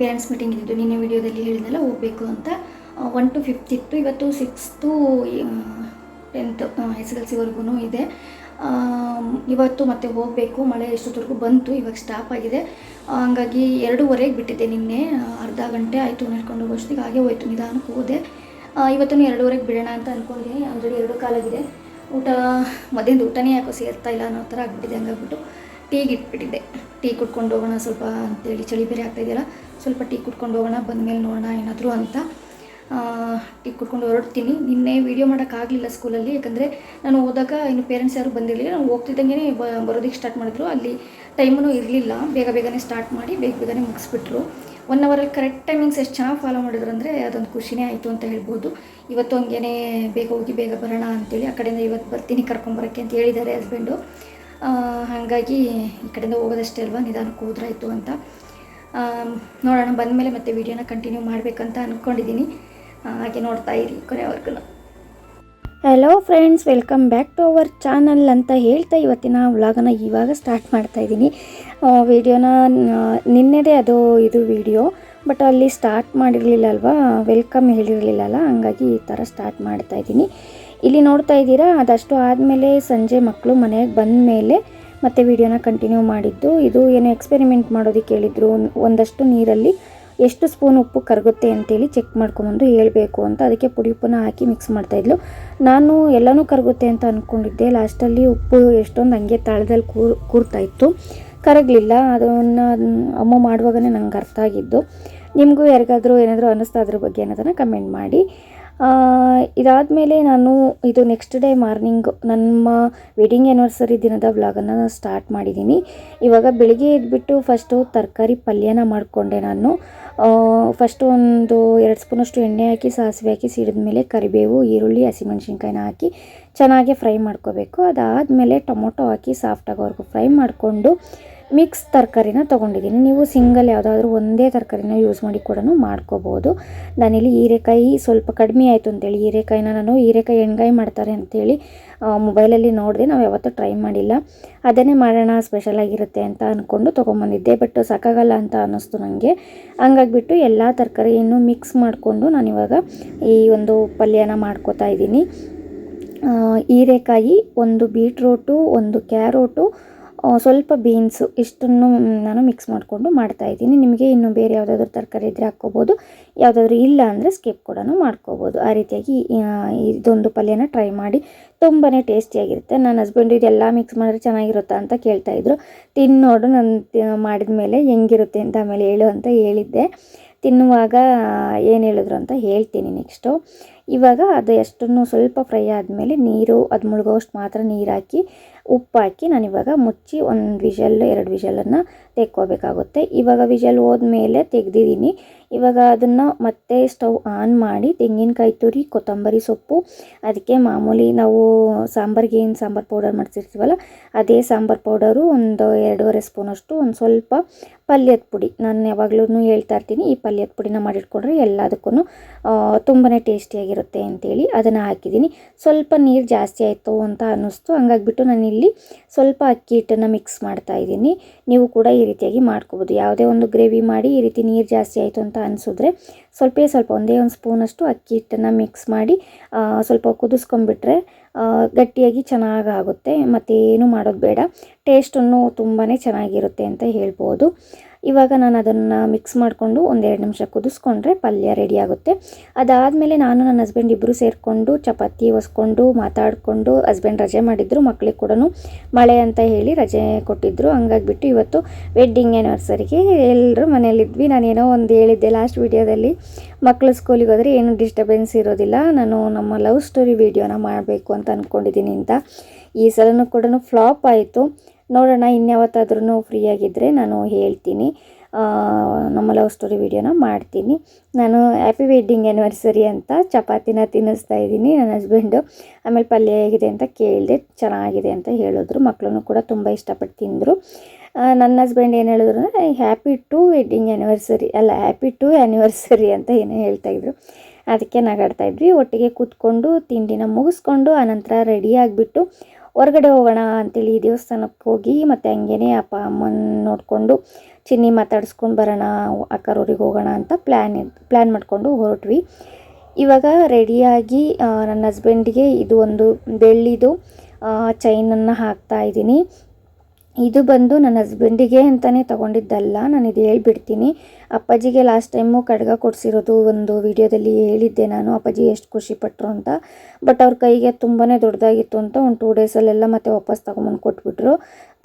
Parents meeting ಇದ್ದಿದ್ದು. ನಿನ್ನೆ ವಿಡಿಯೋದಲ್ಲಿ ಹೇಳಿದ್ನಲ್ಲ, ಹೋಗಬೇಕು ಅಂತ. ಒನ್ ಟು ಫಿಫ್ತ್ ಇತ್ತು. ಇವತ್ತು ಸಿಕ್ಸ್ತು ಟೆಂತ್ ಎಸ್ ಎಲ್ ಸಿವರೆಗೂ ಇದೆ. ಇವತ್ತು ಮತ್ತೆ ಹೋಗಬೇಕು. ಮಳೆ ಎಷ್ಟೊತ್ತವರೆಗೂ ಬಂತು, ಇವಾಗ ಸ್ಟಾಪ್ ಆಗಿದೆ. ಹಂಗಾಗಿ ಎರಡೂವರೆಗೆ ಬಿಟ್ಟಿದ್ದೆ ನಿನ್ನೆ. ಅರ್ಧ ಗಂಟೆ ಆಯಿತು ನಡ್ಕೊಂಡು ಹೋಗೋಷ್ಟಿಗೆ ಹಾಗೆ ಹೋಯ್ತು, ನಿಧಾನಕ್ಕೆ ಹೋದೆ. ಇವತ್ತೂ ಎರಡೂವರೆಗೆ ಬಿಡೋಣ ಅಂತ ಅಂದ್ಕೊಂಡಿದ್ದೀನಿ ಆಲ್ರೆಡಿ ಎರಡು ಕಾಲಾಗಿದೆ. ಊಟ, ಮಧ್ಯಾಹ್ನದ ಊಟನೇ ಯಾಕೋ ಸೇರ್ತಾ ಇಲ್ಲ ಅನ್ನೋ ಥರ ಆಗ್ಬಿಟ್ಟಿದೆ ಹಂಗಾಗ್ಬಿಟ್ಟು. ಟೀಗೆ ಇಟ್ಬಿಟ್ಟಿದ್ದೆ ಟೀ ಕುಟ್ಕೊಂಡು ಹೋಗೋಣ ಸ್ವಲ್ಪ ಅಂತೇಳಿ ಚಳಿ ಬೇರೆ ಆಗ್ತಾಯಿದೆಯಲ್ಲ ಸ್ವಲ್ಪ ಟೀ ಕುಟ್ಕೊಂಡು ಹೋಗೋಣ, ಬಂದಮೇಲೆ ನೋಡೋಣ ಏನಾದರೂ ಅಂತ. ಟೀ ಕುಟ್ಕೊಂಡು ಹೊರಡ್ತೀನಿ. ನಿನ್ನೆ ವೀಡಿಯೋ ಮಾಡೋಕ್ಕಾಗಲಿಲ್ಲ ಸ್ಕೂಲಲ್ಲಿ ಯಾಕಂದರೆ ನಾನು ಹೋದಾಗ ಇನ್ನು ಪೇರೆಂಟ್ಸ್ ಯಾರು ಬಂದಿರಲಿಲ್ಲ. ನಾನು ಹೋಗ್ತಿದ್ದಂಗೆ ಬರೋದಕ್ಕೆ ಸ್ಟಾರ್ಟ್ ಮಾಡಿದ್ರು. ಅಲ್ಲಿ ಟೈಮೂ ಇರಲಿಲ್ಲ. ಬೇಗ ಬೇಗನೆ ಸ್ಟಾರ್ಟ್ ಮಾಡಿ ಬೇಗ ಬೇಗನೆ ಮುಗಿಸ್ಬಿಟ್ರು. ಒನ್ ಅವರಲ್ಲಿ ಕರೆಕ್ಟ್ ಟೈಮಿಂಗ್ಸ್ ಎಷ್ಟು ಚೆನ್ನಾಗಿ ಫಾಲೋ ಮಾಡಿದ್ರು ಅಂದರೆ ಅದೊಂದು ಖುಷಿನೇ ಆಯಿತು ಅಂತ ಹೇಳ್ಬೋದು. ಇವತ್ತು ಹಂಗೇನೆ ಬೇಗ ಹೋಗಿ ಬೇಗ ಬರೋಣ ಅಂತೇಳಿ ಆ ಕಡೆಯಿಂದ ಇವತ್ತು ಬರ್ತೀನಿ ಕರ್ಕೊಂಬರೋಕ್ಕೆ ಅಂತ ಹೇಳಿದ್ದಾರೆ ಹಸ್ಬೆಂಡು ಹಾಗಾಗಿ ಈ ಕಡೆಯಿಂದ ಹೋಗೋದಷ್ಟೇ ಅಲ್ವಾ? ನಿಧಾನಕ್ಕೆ ಹೋದ್ರಾಯ್ತು ಅಂತ. ನೋಡೋಣ. ಬಂದ ಮೇಲೆ ಮತ್ತೆ ವಿಡಿಯೋನ ಕಂಟಿನ್ಯೂ ಮಾಡಬೇಕಂತ ಅಂದ್ಕೊಂಡಿದ್ದೀನಿ ಹಾಗೆ ನೋಡ್ತಾ ಇರಿ ಕೊನೆವರೆಗೂ. Hello friends welcome back to our channel ಅಂತ ಹೇಳ್ತಾ ಇವತ್ತಿನ ವ್ಲಾಗನ ಇವಾಗ ಸ್ಟಾರ್ಟ್ ಮಾಡ್ತಾ ಇದ್ದೀನಿ. ವಿಡಿಯೋನ ನಿನ್ನೆದೇ ಅದು ಇದು ವಿಡಿಯೋ ಬಟ್ ಅಲ್ಲಿ ಸ್ಟಾರ್ಟ್ ಮಾಡಿರಲಿಲ್ಲ ಅಲ್ವಾ? ವೆಲ್ಕಮ್ ಹೇಳಿರಲಿಲ್ಲಲ್ಲ ಹಂಗಾಗಿ ಈ ಥರ ಸ್ಟಾರ್ಟ್ ಮಾಡ್ತಾ ಇದ್ದೀನಿ. ಇಲ್ಲಿ ನೋಡ್ತಾ ಇದ್ದೀರಾ? ಅದಷ್ಟು ಆದಮೇಲೆ ಸಂಜೆ ಮಕ್ಕಳು ಮನೆಗೆ ಬಂದ ಮೇಲೆ ಮತ್ತೆ ವಿಡಿಯೋನ ಕಂಟಿನ್ಯೂ ಮಾಡಿದ್ದು. ಇದು ಏನು ಎಕ್ಸ್ಪೆರಿಮೆಂಟ್ ಮಾಡೋದಕ್ಕೆ ಹೇಳಿದ್ರು ಒಂದಷ್ಟು ನೀರಲ್ಲಿ ಎಷ್ಟು ಸ್ಪೂನ್ ಉಪ್ಪು ಕರಗುತ್ತೆ ಅಂತೇಳಿ ಚೆಕ್ ಮಾಡ್ಕೊಂಬಂದು ಹೇಳಬೇಕು ಅಂತ ಅದಕ್ಕೆ ಪುಡಿ ಉಪ್ಪನ್ನ ಹಾಕಿ ಮಿಕ್ಸ್ ಮಾಡ್ತಾಯಿದ್ಲು ನಾನು ಎಲ್ಲನೂ ಕರಗುತ್ತೆ ಅಂತ ಅಂದ್ಕೊಂಡಿದ್ದೆ ಲಾಸ್ಟಲ್ಲಿ ಉಪ್ಪು ಎಷ್ಟೊಂದು ಹಂಗೆ ತಾಳದಲ್ಲಿ ಕೂ, ಕೂರ್ತಾ ಇತ್ತು. ಕರಗಲಿಲ್ಲ. ಅದನ್ನು ಅಮ್ಮ ಮಾಡುವಾಗಲೇ ನಂಗೆ ಅರ್ಥ ಆಗಿದ್ದು. ನಿಮಗೂ ಯಾರಿಗಾದರೂ ಏನಾದರೂ ಅನ್ನಿಸ್ತಾ ಅದ್ರ ಬಗ್ಗೆ ಅನ್ನೋದನ್ನು ಕಮೆಂಟ್ ಮಾಡಿ. ಇದಾದಮೇಲೆ ನಾನು ಇದು ನೆಕ್ಸ್ಟ್ ಡೇ ಮಾರ್ನಿಂಗ್ ನಮ್ಮ ವೆಡ್ಡಿಂಗ್ ಆ್ಯನಿವರ್ಸರಿ ದಿನದ ವ್ಲಾಗನ್ನು ಸ್ಟಾರ್ಟ್ ಮಾಡಿದ್ದೀನಿ. ಇವಾಗ ಬೆಳಿಗ್ಗೆ ಎದ್ಬಿಟ್ಟು ಫಸ್ಟು ತರಕಾರಿ ಪಲ್ಯನ ಮಾಡಿಕೊಂಡೆ ನಾನು. ಫಸ್ಟು ಒಂದು ಎರಡು ಸ್ಪೂನಷ್ಟು ಎಣ್ಣೆ ಹಾಕಿ, ಸಾಸಿವೆ ಹಾಕಿ, ಸಿಡಿದ ಮೇಲೆ ಕರಿಬೇವು, ಈರುಳ್ಳಿ, ಹಸಿಮೆಣ್ಸಿನ್ಕಾಯಿನ ಹಾಕಿ ಚೆನ್ನಾಗಿ ಫ್ರೈ ಮಾಡ್ಕೋಬೇಕು. ಅದಾದಮೇಲೆ ಟೊಮೊಟೊ ಹಾಕಿ ಸಾಫ್ಟಾಗೋವರೆಗೂ ಫ್ರೈ ಮಾಡಿಕೊಂಡು ಮಿಕ್ಸ್ ತರಕಾರಿನ ತೊಗೊಂಡಿದ್ದೀನಿ. ನೀವು ಸಿಂಗಲ್ ಯಾವುದಾದ್ರೂ ಒಂದೇ ತರಕಾರಿನ ಯೂಸ್ ಮಾಡಿ ಕೂಡ ಮಾಡ್ಕೋಬೋದು. ನಾನಿಲ್ಲಿ ಹೀರೆಕಾಯಿ ಸ್ವಲ್ಪ ಕಡಿಮೆ ಆಯಿತು ಅಂತೇಳಿ, ಹೀರೆಕಾಯಿನ ನಾನು ಹೀರೆಕಾಯಿ ಎಣ್ಗಾಯಿ ಮಾಡ್ತಾರೆ ಅಂತೇಳಿ ಮೊಬೈಲಲ್ಲಿ ನೋಡಿದೆ ನಾವು ಯಾವತ್ತೂ ಟ್ರೈ ಮಾಡಿಲ್ಲ. ಅದನ್ನೇ ಮಾಡೋಣ ಸ್ಪೆಷಲ್ ಆಗಿರುತ್ತೆ ಅಂತ ಅಂದ್ಕೊಂಡು ತೊಗೊಂಬಂದಿದ್ದೆ ಬಟ್ ಸಾಕಾಗಲ್ಲ ಅಂತ ಅನ್ನಿಸ್ತು ನನಗೆ ಹಂಗಾಗಿಬಿಟ್ಟು ಎಲ್ಲ ತರಕಾರಿಯನ್ನು ಮಿಕ್ಸ್ ಮಾಡಿಕೊಂಡು ನಾನಿವಾಗ ಈ ಒಂದು ಪಲ್ಯನ ಮಾಡ್ಕೋತಾ ಇದ್ದೀನಿ. ಹೀರೆಕಾಯಿ ಒಂದು ಬೀಟ್ರೋಟು ಒಂದು ಕ್ಯಾರೋಟು ಸ್ವಲ್ಪ ಬೀನ್ಸು ಇಷ್ಟನ್ನು ನಾನು ಮಿಕ್ಸ್ ಮಾಡಿಕೊಂಡು ಮಾಡ್ತಾಯಿದ್ದೀನಿ ನಿಮಗೆ ಇನ್ನು ಬೇರೆ ಯಾವುದಾದ್ರೂ ತರಕಾರಿ ಇದ್ದರೆ ಹಾಕ್ಕೋಬೋದು. ಯಾವುದಾದ್ರೂ ಇಲ್ಲ ಅಂದರೆ ಸ್ಕಿಪ್ ಕೂಡ ಮಾಡ್ಕೋಬೋದು. ಆ ರೀತಿಯಾಗಿ ಇದೊಂದು ಪಲ್ಯನ ಟ್ರೈ ಮಾಡಿ ತುಂಬಾ ಟೇಸ್ಟಿಯಾಗಿರುತ್ತೆ ನನ್ನ ಹಸ್ಬೆಂಡ್ ಇದೆಲ್ಲ ಮಿಕ್ಸ್ ಮಾಡಿದ್ರೆ ಚೆನ್ನಾಗಿರುತ್ತಾ ಅಂತ ಕೇಳ್ತಾಯಿದ್ರು ತಿನ್ನೋಡು ನಾನು ಮಾಡಿದ ಮೇಲೆ ಹೆಂಗಿರುತ್ತೆ ಅಂತ ಆಮೇಲೆ ಹೇಳು ಅಂತ ಹೇಳಿದ್ದೆ. ತಿನ್ನುವಾಗ ಏನು ಹೇಳಿದ್ರು ಅಂತ ಹೇಳ್ತೀನಿ ನೆಕ್ಸ್ಟು ಇವಾಗ ಅದು ಎಷ್ಟನ್ನು ಸ್ವಲ್ಪ ಫ್ರೈ ಆದಮೇಲೆ ನೀರು, ಅದು ಮುಳುಗೋಷ್ಟು ಮಾತ್ರ ನೀರು ಹಾಕಿ ಉಪ್ಪು ಹಾಕಿ ನಾನಿವಾಗ ಮುಚ್ಚಿ ಒಂದು ವಿಷಲ್ ಎರಡು ವಿಷಲನ್ನು ತೆಕ್ಕೋಬೇಕಾಗುತ್ತೆ. ಇವಾಗ ವಿಷಲ್ ಹೋದ್ಮೇಲೆ ತೆಗ್ದಿದ್ದೀನಿ. ಇವಾಗ ಅದನ್ನು ಮತ್ತೆ ಸ್ಟವ್ ಆನ್ ಮಾಡಿ ತೆಂಗಿನಕಾಯಿ ತುರಿ, ಕೊತ್ತಂಬರಿ ಸೊಪ್ಪು, ಅದಕ್ಕೆ ಮಾಮೂಲಿ ನಾವು ಸಾಂಬಾರಿಗೆ ಏನು ಸಾಂಬಾರು ಪೌಡರ್ ಮಾಡಿಸಿರ್ತೀವಲ್ಲ, ಅದೇ ಸಾಂಬಾರು ಪೌಡರು ಒಂದು ಎರಡೂವರೆ ಸ್ಪೂನಷ್ಟು ಒಂದು ಸ್ವಲ್ಪ ಪಲ್ಯದ ಪುಡಿ. ನಾನು ಯಾವಾಗಲೂ ಹೇಳ್ತಾ ಇರ್ತೀನಿ, ಈ ಪಲ್ಯದ ಪುಡಿನ ಮಾಡಿಟ್ಕೊಂಡ್ರೆ ಎಲ್ಲದಕ್ಕೂ ತುಂಬಾ ಟೇಸ್ಟಿಯಾಗಿರುತ್ತೆ ಅಂತೇಳಿ ಅದನ್ನು ಹಾಕಿದ್ದೀನಿ. ಸ್ವಲ್ಪ ನೀರು ಜಾಸ್ತಿ ಆಯಿತು ಅಂತ ಅನ್ನಿಸ್ತು, ಹಂಗಾಗ್ಬಿಟ್ಟು ನಾನಿಲ್ಲಿ ಸ್ವಲ್ಪ ಅಕ್ಕಿ ಹಿಟ್ಟನ್ನು ಮಿಕ್ಸ್ ಮಾಡ್ತಾ ಇದ್ದೀನಿ. ನೀವು ಕೂಡ ಈ ರೀತಿಯಾಗಿ ಮಾಡ್ಕೋಬೋದು. ಯಾವುದೇ ಒಂದು ಗ್ರೇವಿ ಮಾಡಿ ಈ ರೀತಿ ನೀರು ಜಾಸ್ತಿ ಆಯಿತು ಅಂತ ಅನಿಸಿದ್ರೆ ಸ್ವಲ್ಪ ಸ್ವಲ್ಪ ಒಂದೇ ಒಂದು ಸ್ಪೂನಷ್ಟು ಅಕ್ಕಿ ಹಿಟ್ಟನ್ನು ಮಿಕ್ಸ್ ಮಾಡಿ ಸ್ವಲ್ಪ ಕುದಿಸ್ಕೊಂಡ್ಬಿಟ್ರೆ ಗಟ್ಟಿಯಾಗಿ ಚೆನ್ನಾಗಾಗುತ್ತೆ. ಮತ್ತೇನು ಮಾಡೋದು ಬೇಡ. ಟೇಸ್ಟನ್ನು ತುಂಬಾ ಚೆನ್ನಾಗಿರುತ್ತೆ ಅಂತ ಹೇಳ್ಬೋದು. ಇವಾಗ ನಾನು ಅದನ್ನು ಮಿಕ್ಸ್ ಮಾಡಿಕೊಂಡು ಒಂದೆರಡು ನಿಮಿಷ ಕುದಿಸ್ಕೊಂಡ್ರೆ ಪಲ್ಯ ರೆಡಿ ಆಗುತ್ತೆ. ಅದಾದಮೇಲೆ ನಾನು ನನ್ನ ಹಸ್ಬೆಂಡ್ ಇಬ್ಬರು ಸೇರಿಕೊಂಡು ಚಪಾತಿ ಒಸ್ಕೊಂಡು ಮಾತಾಡಿಕೊಂಡು ಹಸ್ಬೆಂಡ್ ರಜೆ ಮಾಡಿದ್ರು ಮಕ್ಕಳಿಗೆ ಕೂಡ ಮಳೆ ಅಂತ ಹೇಳಿ ರಜೆ ಕೊಟ್ಟಿದ್ದರು ಹಂಗಾಗಿಬಿಟ್ಟು ಇವತ್ತು ವೆಡ್ಡಿಂಗ್ ಆ್ಯನಿವರ್ಸರಿಗೆ ಎಲ್ಲರೂ ಮನೇಲಿದ್ವಿ ನಾನೇನೋ ಒಂದು ಹೇಳಿದ್ದೆ ಲಾಸ್ಟ್ ವೀಡಿಯೋದಲ್ಲಿ ಮಕ್ಕಳು ಸ್ಕೂಲಿಗೆ ಹೋದರೆ ಏನು ಡಿಸ್ಟರ್ಬೆನ್ಸ್ ಇರೋದಿಲ್ಲ. ನಾನು ನಮ್ಮ ಲವ್ ಸ್ಟೋರಿ ವೀಡಿಯೋನ ಮಾಡಬೇಕು ಅಂತ ಅಂದ್ಕೊಂಡಿದ್ದೀನಿ ಅಂತ. ಈ ಸಲನೂ ಕೂಡ ಫ್ಲಾಪ್ ಆಯಿತು. ನೋಡೋಣ ಇನ್ಯಾವತ್ತಾದ್ರೂ ಫ್ರೀ ಆಗಿದ್ದರೆ ನಾನು ಹೇಳ್ತೀನಿ. ನಮ್ಮ ಲವ್ ಸ್ಟೋರಿ ವೀಡಿಯೋನ ಮಾಡ್ತೀನಿ. ನಾನು ಹ್ಯಾಪಿ ವೆಡ್ಡಿಂಗ್ ಆ್ಯನಿವರ್ಸರಿ ಅಂತ ಚಪಾತಿನ ತಿನ್ನಿಸ್ತಾ ಇದ್ದೀನಿ ನನ್ನ ಹಸ್ಬೆಂಡು ಆಮೇಲೆ ಪಲ್ಯ ಹೇಗಿದೆ ಅಂತ ಕೇಳಿದೆ, ಚೆನ್ನಾಗಿದೆ ಅಂತ ಹೇಳಿದ್ರು. ಮಕ್ಕಳನ್ನು ಕೂಡ ತುಂಬ ಇಷ್ಟಪಟ್ಟು ತಿಂದರು. ನನ್ನ ಹಸ್ಬೆಂಡ್ ಏನು ಹೇಳಿದ್ರು ಹ್ಯಾಪಿ ಟು ವೆಡ್ಡಿಂಗ್ ಆ್ಯನಿವರ್ಸರಿ ಅಲ್ಲ ಹ್ಯಾಪಿ ಟು ಆ್ಯನಿವರ್ಸರಿ ಅಂತ ಏನೋ ಹೇಳ್ತಾಯಿದ್ರು ಅದಕ್ಕೆ ನಗಾಡ್ತಾ ಇದ್ವಿ. ಒಟ್ಟಿಗೆ ಕೂತ್ಕೊಂಡು, ತಿಂಡಿನ ಮುಗಿಸ್ಕೊಂಡು, ಆನಂತರ ರೆಡಿ ಆಗಿಬಿಟ್ಟು ಹೊರಗಡೆ ಹೋಗೋಣ ಅಂತೇಳಿ ದೇವಸ್ಥಾನಕ್ಕೆ ಹೋಗಿ ಮತ್ತು ಹಂಗೇನೆ ಅಪ್ಪ ಅಮ್ಮನ ನೋಡಿಕೊಂಡು ಚಿನ್ನಿ ಮಾತಾಡಿಸ್ಕೊಂಡು ಬರೋಣ ಅಕ್ಕರೂರಿಗೆ ಹೋಗೋಣ ಅಂತ ಪ್ಲ್ಯಾನ್ ಪ್ಲ್ಯಾನ್ ಮಾಡಿಕೊಂಡು ಹೊರಟ್ವಿ. ಇವಾಗ ರೆಡಿಯಾಗಿ ನನ್ನ ಹಸ್ಬೆಂಡಿಗೆ ಇದು ಒಂದು ಬೆಳ್ಳಿದು ಚೈನನ್ನು ಹಾಕ್ತಾ ಇದ್ದೀನಿ. ಇದು ಬಂದು ನನ್ನ ಹಸ್ಬೆಂಡಿಗೆ ಅಂತಲೇ ತೊಗೊಂಡಿದ್ದಲ್ಲ, ನಾನು ಇದು ಹೇಳ್ಬಿಡ್ತೀನಿ. ಅಪ್ಪಾಜಿಗೆ ಲಾಸ್ಟ್ ಟೈಮು ಕಡ್ಗ ಕೊಡಿಸಿರೋದು ಒಂದು ವಿಡಿಯೋದಲ್ಲಿ ಹೇಳಿದ್ದೆ ನಾನು, ಅಪ್ಪಾಜಿ ಎಷ್ಟು ಖುಷಿ ಪಟ್ಟರು ಅಂತ. ಬಟ್ ಅವ್ರ ಕೈಗೆ ತುಂಬಾ ದೊಡ್ಡದಾಗಿತ್ತು ಅಂತ ಒಂದು ಟೂ ಡೇಸಲ್ಲೆಲ್ಲ ಮತ್ತೆ ವಾಪಸ್ ತೊಗೊಂಬಂದು ಕೊಟ್ಬಿಟ್ರು.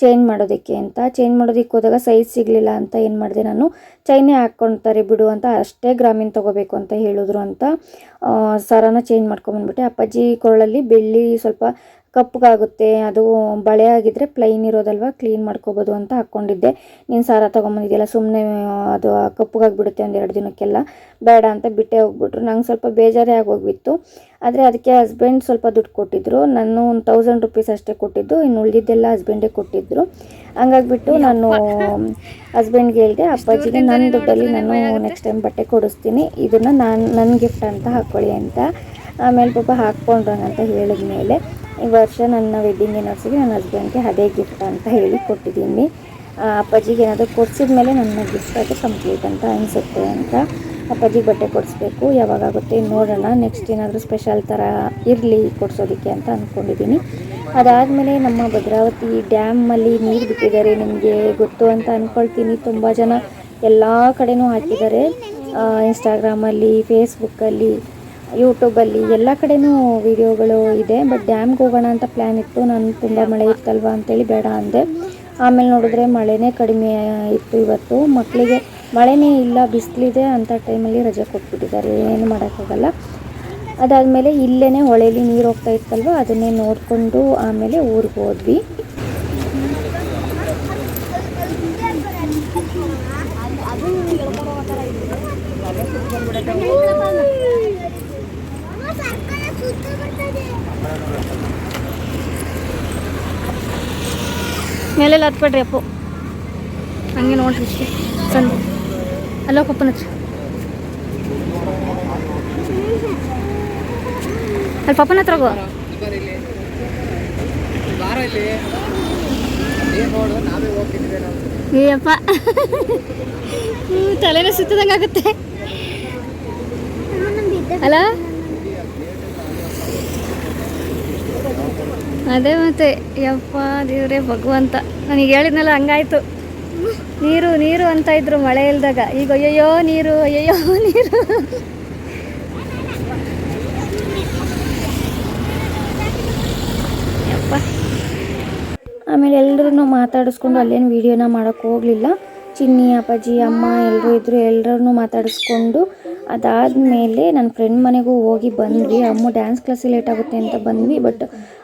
ಚೇಂಜ್ ಮಾಡೋದಕ್ಕೆ ಅಂತ. ಚೇಂಜ್ ಮಾಡೋದಕ್ಕೆ ಹೋದಾಗ ಸೈಜ್ ಸಿಗಲಿಲ್ಲ ಅಂತ ಏನು ಮಾಡಿದೆ ನಾನು ಚೈನೇ ಹಾಕ್ಕೊಳ್ತಾರೆ ಬಿಡು ಅಂತ ಅಷ್ಟೇ ಗ್ರಾಮೀಣ ತೊಗೋಬೇಕು ಅಂತ ಹೇಳಿದ್ರು ಅಂತ. ಸರನ ಚೇಂಜ್ ಮಾಡ್ಕೊಂಬಂದ್ಬಿಟ್ಟೆ. ಅಪ್ಪಾಜಿ ಕೊರಳಲ್ಲಿ ಬೆಳ್ಳಿ ಸ್ವಲ್ಪ ಕಪ್ಪಗಾಗುತ್ತೆ ಅದು ಬಳೆ ಆಗಿದ್ರೆ ಪ್ಲೈನ್ ಇರೋದಲ್ವ ಕ್ಲೀನ್ ಮಾಡ್ಕೋಬೋದು ಅಂತ ಹಾಕ್ಕೊಂಡಿದ್ದೆ. ನೀನು ಸಾರ ತೊಗೊಂಬಂದಿದ್ಯಲ್ಲ ಸುಮ್ಮನೆ ಅದು ಕಪ್ಪಗಾಗ್ಬಿಡುತ್ತೆ ಎರಡು ದಿನಕ್ಕೆಲ್ಲ. ಬೇಡ ಅಂತ ಬಿಟ್ಟೆ ಹೋಗ್ಬಿಟ್ರು. ನಂಗೆ ಸ್ವಲ್ಪ ಬೇಜಾರೇ ಆಗೋಗ್ಬಿತ್ತು. ಆದರೆ ಅದಕ್ಕೆ ಹಸ್ಬೆಂಡ್ ಸ್ವಲ್ಪ ದುಡ್ಡು ಕೊಟ್ಟಿದ್ದರು ನಾನು ಒಂದು ತೌಸಂಡ್ ರುಪೀಸ್ ಅಷ್ಟೇ ಕೊಟ್ಟಿದ್ದು. ಇನ್ನು ಉಳಿದಿದ್ದೆಲ್ಲ ಹಸ್ಬೆಂಡೇ ಕೊಟ್ಟಿದ್ದರು ಹಂಗಾಗ್ಬಿಟ್ಟು ನಾನು ಹಸ್ಬೆಂಡ್ಗೆ ಹೇಳಿದೆ ಅಪ್ಪಾಜಿಗೆ ನನ್ನ ದುಡ್ಡಲ್ಲಿ ನಾನು ನೆಕ್ಸ್ಟ್ ಟೈಮ್ ಬಟ್ಟೆ ಕೊಡಿಸ್ತೀನಿ. ಇದನ್ನು ನಾನು ನನ್ನ ಗಿಫ್ಟ್ ಅಂತ ಹಾಕ್ಕೊಳ್ಳಿ ಅಂತ. ಆಮೇಲೆ ಪಾಪ ಹಾಕ್ಕೊಂಡ್ರು ಅಂತ ಹೇಳಿದ್ಮೇಲೆ ಈ ವರ್ಷ ನನ್ನ ವೆಡ್ಡಿಂಗ್ ಆ್ಯನಿವರ್ಸರಿಗೆ ನನ್ನ ಹಸ್ಬೆಂಡ್ಗೆ ಅದೇ ಗಿಫ್ಟ್ ಅಂತ ಹೇಳಿ ಕೊಟ್ಟಿದ್ದೀನಿ. ಅಪ್ಪಾಜಿಗೆ ಏನಾದರೂ ಕೊಡಿಸಿದ ಮೇಲೆ ನನ್ನ ಗಿಫ್ಟ್ ಅದು ಕಂಪ್ಲೀಟ್ ಅಂತ ಅನಿಸುತ್ತೆ ಅಂತ. ಅಪ್ಪಾಜಿಗೆ ಬಟ್ಟೆ ಕೊಡಿಸ್ಬೇಕು, ಯಾವಾಗಾಗುತ್ತೆ ನೋಡೋಣ. ನೆಕ್ಸ್ಟ್ ಏನಾದರೂ ಸ್ಪೆಷಲ್ ಥರ ಇರಲಿ ಕೊಡಿಸೋದಕ್ಕೆ ಅಂತ ಅಂದ್ಕೊಂಡಿದ್ದೀನಿ ಅದಾದಮೇಲೆ ನಮ್ಮ ಭದ್ರಾವತಿ ಡ್ಯಾಮಲ್ಲಿ ನೀರು ಬಿಟ್ಟಿದ್ದಾರೆ. ನಿಮಗೆ ಗೊತ್ತು ಅಂತ ಅಂದ್ಕೊಳ್ತೀನಿ ತುಂಬ ಜನ ಎಲ್ಲ ಕಡೆನೂ ಹಾಕಿದ್ದಾರೆ. ಇನ್ಸ್ಟಾಗ್ರಾಮಲ್ಲಿ ಫೇಸ್ಬುಕ್ಕಲ್ಲಿ ಯೂಟ್ಯೂಬಲ್ಲಿ ಎಲ್ಲ ಕಡೆನೂ ವಿಡಿಯೋಗಳು ಇದೆ ಬಟ್ ಡ್ಯಾಮ್ಗೆ ಹೋಗೋಣ ಅಂತ ಪ್ಲ್ಯಾನ್ ಇತ್ತು. ನಾನು ತುಂಬ ಮಳೆ ಇತ್ತಲ್ವ ಅಂತೇಳಿ ಬೇಡ ಅಂದೆ. ಆಮೇಲೆ ನೋಡಿದ್ರೆ ಮಳೆನೇ ಕಡಿಮೆ ಇತ್ತು ಇವತ್ತು. ಮಕ್ಕಳಿಗೆ ಮಳೆನೇ ಇಲ್ಲ, ಬಿಸಿಲಿದೆ ಅಂತ ಟೈಮಲ್ಲಿ ರಜೆ ಕೊಟ್ಬಿಟ್ಟಿದ್ದಾರೆ. ಏನು ಮಾಡೋಕ್ಕಾಗಲ್ಲ ಅದಾದಮೇಲೆ ಇಲ್ಲೇ ಹೊಳೆಯಲ್ಲಿ ನೀರು ಹೋಗ್ತಾ ಇತ್ತಲ್ವ, ಅದನ್ನೇ ನೋಡಿಕೊಂಡು ಆಮೇಲೆ ಊರಿಗೆ ಹೋದ್ವಿ. ಮೇಲೆಲ್ಲ ಹತ್ಬೇಡ್ರಿ ಅಪ್ಪು. ಹಂಗೆ ನೋಡ್ರಿ ಇಷ್ಟೇ ಸಂದು ಅಲ್ಲೋ ಪಪ್ಪನ ಹತ್ರ. ಅಲ್ಲಿ ಪಪ್ಪನ ಹತ್ರ ಹೋಗೋ ಏಯಪ್ಪ. ತಲೆನೇ ಸುತ್ತದಂಗೆ ಆಗುತ್ತೆ ಅಲ್ಲ ಅದೇ ಮತ್ತೆ, ಯಪ್ಪ ದೇವ್ರೇ, ಭಗವಂತ. ನನಗೆ ಹೇಳಿದ್ನಲ್ಲ, ಹಂಗಾಯ್ತು. ನೀರು ನೀರು ಅಂತ ಇದ್ರು ಮಳೆ ಇಲ್ದಾಗ. ಈಗ ಅಯ್ಯಯ್ಯೋ, ನೀರು ಅಯ್ಯಯ್ಯೋ, ನೀರು. ಯಪ್ಪ. ಆಮೇಲೆ ಎಲ್ಲರೂ ಮಾತಾಡಿಸ್ಕೊಂಡು ಅಲ್ಲೇನು ವೀಡಿಯೋನ ಮಾಡೋಕ್ಕೆ ಹೋಗಲಿಲ್ಲ. ಚಿನ್ನಿ, ಅಪ್ಪಾಜಿ, ಅಮ್ಮ ಎಲ್ಲರೂ ಇದ್ದರು ಎಲ್ಲರನ್ನೂ ಮಾತಾಡಿಸ್ಕೊಂಡು ಅದಾದಮೇಲೆ ನನ್ನ ಫ್ರೆಂಡ್ ಮನೆಗೂ ಹೋಗಿ ಬಂದ್ವಿ. ಅಮ್ಮ ಡ್ಯಾನ್ಸ್ ಕ್ಲಾಸಿಗೆ ಲೇಟ್ ಆಗುತ್ತೆ ಅಂತ ಬಂದ್ವಿ ಬಟ್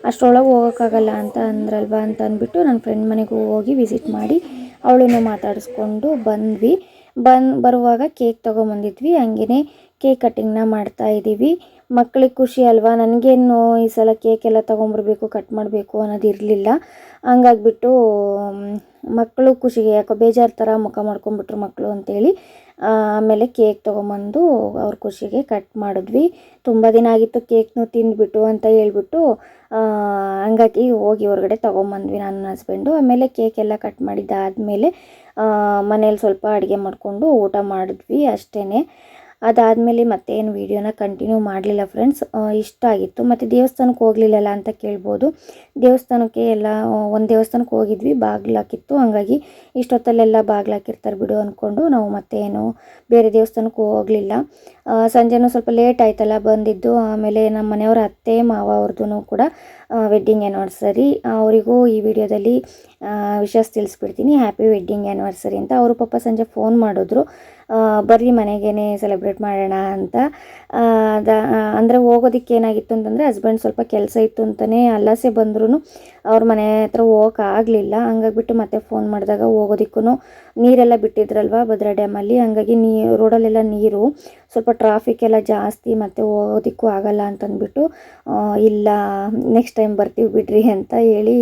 ಅಷ್ಟರೊಳಗೆ ಹೋಗೋಕ್ಕಾಗಲ್ಲ ಅಂತ ಅಂದ್ರಲ್ವ ಅಂತ ಅಂದ್ಬಿಟ್ಟು ನನ್ನ ಫ್ರೆಂಡ್ ಮನೆಗೂ ಹೋಗಿ ವಿಸಿಟ್ ಮಾಡಿ ಅವಳನ್ನು ಮಾತಾಡಿಸ್ಕೊಂಡು ಬಂದ್ವಿ. ಬನ್ ಬರುವಾಗ ಕೇಕ್ ತೊಗೊಂಬಂದಿದ್ವಿ. ಹಂಗೇ ಕೇಕ್ ಕಟ್ಟಿಂಗ್ನ ಮಾಡ್ತಾ ಇದ್ದೀವಿ. ಮಕ್ಕಳಿಗೆ ಖುಷಿ ಅಲ್ವಾ? ನನಗೇನು ಈ ಸಲ ಕೇಕ್ ಎಲ್ಲ ತೊಗೊಂಬರ್ಬೇಕು ಕಟ್ ಮಾಡಬೇಕು ಅನ್ನೋದು ಇರಲಿಲ್ಲ. ಹಂಗಾಗ್ಬಿಟ್ಟು ಮಕ್ಕಳು ಖುಷಿಗೆ ಯಾಕೋ ಬೇಜಾರು ಥರ ಮುಖ ಮಾಡ್ಕೊಂಬಿಟ್ರು ಮಕ್ಕಳು ಅಂತೇಳಿ ಆಮೇಲೆ ಕೇಕ್ ತೊಗೊಂಬಂದು ಅವ್ರ ಖುಷಿಗೆ ಕಟ್ ಮಾಡಿದ್ವಿ. ತುಂಬ ದಿನ ಆಗಿತ್ತು ಕೇಕ್ನು ತಿಂದುಬಿಟ್ಟು ಅಂತ ಹೇಳ್ಬಿಟ್ಟು ಹಂಗಾಗಿ ಹೋಗಿ ಹೊರಗಡೆ ತೊಗೊಂಬಂದ್ವಿ ನನ್ನ ಹಸ್ಬೆಂಡು ಆಮೇಲೆ ಕೇಕ್ ಎಲ್ಲ ಕಟ್ ಮಾಡಿದ್ದಾದಮೇಲೆ ಮನೇಲಿ ಸ್ವಲ್ಪ ಅಡುಗೆ ಮಾಡಿಕೊಂಡು ಊಟ ಮಾಡಿದ್ವಿ ಅಷ್ಟೇ ಅದಾದಮೇಲೆ ಮತ್ತೇನು ವೀಡಿಯೋನ ಕಂಟಿನ್ಯೂ ಮಾಡಲಿಲ್ಲ ಫ್ರೆಂಡ್ಸ್ ಇಷ್ಟ ಆಗಿತ್ತು. ಮತ್ತು ದೇವಸ್ಥಾನಕ್ಕೆ ಹೋಗಲಿಲ್ಲಲ್ಲ ಅಂತ ಕೇಳ್ಬೋದು. ದೇವಸ್ಥಾನಕ್ಕೆ ಎಲ್ಲ ಒಂದು ದೇವಸ್ಥಾನಕ್ಕೆ ಹೋಗಿದ್ವಿ ಬಾಗ್ಲಾಕಿತ್ತು ಹಾಗಾಗಿ ಇಷ್ಟೊತ್ತಲ್ಲೆಲ್ಲ ಬಾಗಿಲಾಕಿರ್ತಾರೆ ಬಿಡು ಅಂದ್ಕೊಂಡು ನಾವು ಮತ್ತೇನು ಬೇರೆ ದೇವಸ್ಥಾನಕ್ಕೆ ಹೋಗಲಿಲ್ಲ. ಸಂಜೆನೂ ಸ್ವಲ್ಪ ಲೇಟ್ ಆಯ್ತಲ್ಲ ಬಂದಿದ್ದು. ಆಮೇಲೆ ನಮ್ಮ ಮನೆಯವರ ಅತ್ತೆ, ಮಾವ ಅವ್ರದ್ದು ಕೂಡ ವೆಡ್ಡಿಂಗ್ ಆ್ಯನಿವರ್ಸರಿ ಅವರಿಗೂ ಈ ವಿಡಿಯೋದಲ್ಲಿ ವಿಶಸ್ ತಿಳಿಸ್ಬಿಡ್ತೀನಿ. ಹ್ಯಾಪಿ ವೆಡ್ಡಿಂಗ್ ಆ್ಯನಿವರ್ಸರಿ ಅಂತ. ಅವರು ಪಾಪ ಸಂಜೆ ಫೋನ್ ಮಾಡಿದ್ರು. ಬರ್ರಿ ಮನೆಗೇನೆ ಸೆಲೆಬ್ರೇಟ್ ಮಾಡೋಣ ಅಂತ. ಅದ ಅಂದರೆ ಹೋಗೋದಕ್ಕೆ ಏನಾಗಿತ್ತು ಅಂತಂದರೆ ಹಸ್ಬೆಂಡ್ ಸ್ವಲ್ಪ ಕೆಲಸ ಇತ್ತು ಅಂತಲೇ ಅಲ್ಲಾಸೆ ಬಂದ್ರೂ ಅವ್ರ ಮನೆ ಹತ್ರ ಹೋಗೋಕ್ಕಾಗಲಿಲ್ಲ ಹಂಗಾಗ್ಬಿಟ್ಟು ಮತ್ತೆ ಫೋನ್ ಮಾಡಿದಾಗ ಹೋಗೋದಿಕ್ಕೂ ನೀರೆಲ್ಲ ಬಿಟ್ಟಿದ್ರಲ್ವ ಭದ್ರಾ ಡ್ಯಾಮಲ್ಲಿ ಹಂಗಾಗಿ ನೀ, ರೋಡಲ್ಲೆಲ್ಲ ನೀರು, ಸ್ವಲ್ಪ ಟ್ರಾಫಿಕ್ ಎಲ್ಲ ಜಾಸ್ತಿ ಮತ್ತೆ ಹೋಗೋದಕ್ಕೂ ಆಗಲ್ಲ ಅಂತಂದ್ಬಿಟ್ಟು ಇಲ್ಲ ನೆಕ್ಸ್ಟ್ ಟೈಮ್ ಬರ್ತೀವಿ ಬಿಡ್ರಿ ಅಂತ ಹೇಳಿ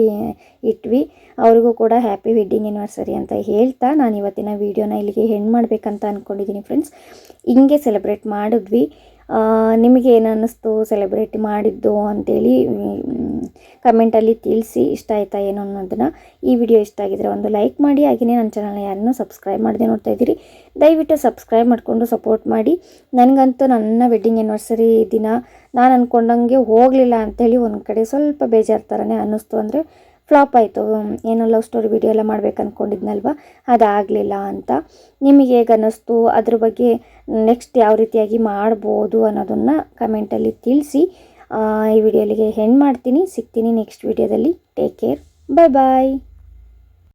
ಇಟ್ವಿ. ಅವ್ರಿಗೂ ಕೂಡ ಹ್ಯಾಪಿ ವೆಡ್ಡಿಂಗ್ ಆ್ಯನಿವರ್ಸರಿ ಅಂತ ಹೇಳ್ತಾ ನಾನು ಇವತ್ತಿನ ವೀಡಿಯೋನ ಇಲ್ಲಿಗೆ ಹೆಣ್ಣು ಮಾಡಬೇಕಂತ ಅಂದ್ಕೊಂಡಿದ್ದೀನಿ ಫ್ರೆಂಡ್ಸ್ ಹಿಂಗೆ ಸೆಲೆಬ್ರೇಟ್ ಮಾಡಿದ್ವಿ. ನಿಮಗೆ ಏನು ಅನ್ನಿಸ್ತು ಸೆಲೆಬ್ರೇಟ್ ಮಾಡಿದ್ದು ಅಂತೇಳಿ ಕಮೆಂಟಲ್ಲಿ ತಿಳಿಸಿ, ಇಷ್ಟ ಆಯ್ತಾ ಏನು ಅನ್ನೋದನ್ನು. ಈ ವಿಡಿಯೋ ಇಷ್ಟ ಆಗಿದ್ರೆ ಒಂದು ಲೈಕ್ ಮಾಡಿ ಹಾಗೆಯೇ ನನ್ನ ಚಾನಲ್ನ ಯಾರನ್ನೂ ಸಬ್ಸ್ಕ್ರೈಬ್ ಮಾಡದೆ ನೋಡ್ತಾ ಇದ್ದೀರಿ. ದಯವಿಟ್ಟು ಸಬ್ಸ್ಕ್ರೈಬ್ ಮಾಡಿಕೊಂಡು ಸಪೋರ್ಟ್ ಮಾಡಿ. ನನಗಂತೂ ನನ್ನ ವೆಡ್ಡಿಂಗ್ ಆ್ಯನಿವರ್ಸರಿ ದಿನ ನಾನು ಅಂದ್ಕೊಂಡಂಗೆ ಹೋಗಲಿಲ್ಲ ಅಂಥೇಳಿ ಒಂದು ಕಡೆ ಸ್ವಲ್ಪ ಬೇಜಾರು ಥರನೇ ಅನ್ನಿಸ್ತು ಅಂದರೆ ಫ್ಲಾಪ್ ಆಯಿತು ಏನೋ ಲವ್ ಸ್ಟೋರಿ ವಿಡಿಯೋ ಎಲ್ಲ ಮಾಡ್ಬೇಕು ಅಂದ್ಕೊಂಡಿದ್ನಲ್ವ ಅದಾಗಲಿಲ್ಲ ಅಂತ. ನಿಮಗೆ ಹೇಗೆ ಅನ್ನಿಸ್ತು? ಅದ್ರ ಬಗ್ಗೆ ನೆಕ್ಸ್ಟ್ ಯಾವ ರೀತಿಯಾಗಿ ಮಾಡ್ಬೋದು ಅನ್ನೋದನ್ನು ಕಮೆಂಟಲ್ಲಿ ತಿಳಿಸಿ. ಈ ವಿಡಿಯೋಲಿಗೆ ಹೆಣ್ಣು ಮಾಡ್ತೀನಿ. ಸಿಗ್ತೀನಿ ನೆಕ್ಸ್ಟ್ ವಿಡಿಯೋದಲ್ಲಿ ಟೇಕ್ ಕೇರ್ ಬಾಯ್ ಬಾಯ್